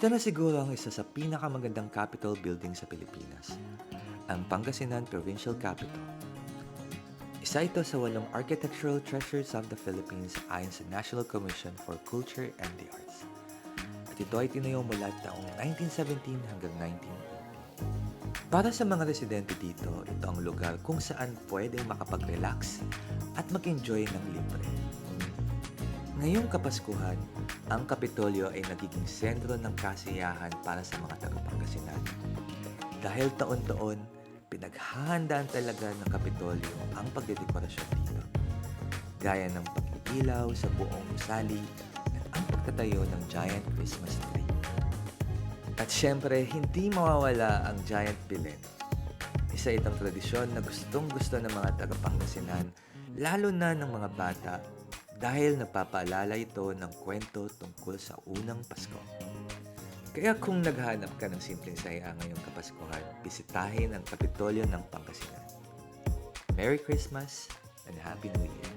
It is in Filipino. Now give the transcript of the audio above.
Ito na siguro ang isa sa pinakamagandang Capitol building sa Pilipinas, ang Pangasinan Provincial Capitol. Isa ito sa walong architectural treasures of the Philippines ayon sa National Commission for Culture and the Arts. At ito ay tinayo mula taong 1917 hanggang 1980. Para sa mga residente dito, ito ang lugar kung saan pwedeng makapag-relax at mag-enjoy ng libre. Ngayong Kapaskuhan, ang Kapitolyo ay nagiging sentro ng kasiyahan para sa mga taga-Pangasinan. Dahil taon-taon, pinaghahandaan talaga ng Kapitolyo ang pagdedekorasyon dito. Gaya ng pag-ilaw sa buong gusali at ang pagtatayo ng giant Christmas tree. At syempre, hindi mawawala ang giant pilen. Isa itong tradisyon na gustong gusto ng mga taga-Pangasinan, lalo na ng mga bata dahil napapaalala ito ng kwento tungkol sa unang Pasko. Kaya kung naghahanap ka ng simpleng saya ngayong Kapaskuhan, bisitahin ang Kapitolyo ng Pangasinan. Merry Christmas and Happy New Year!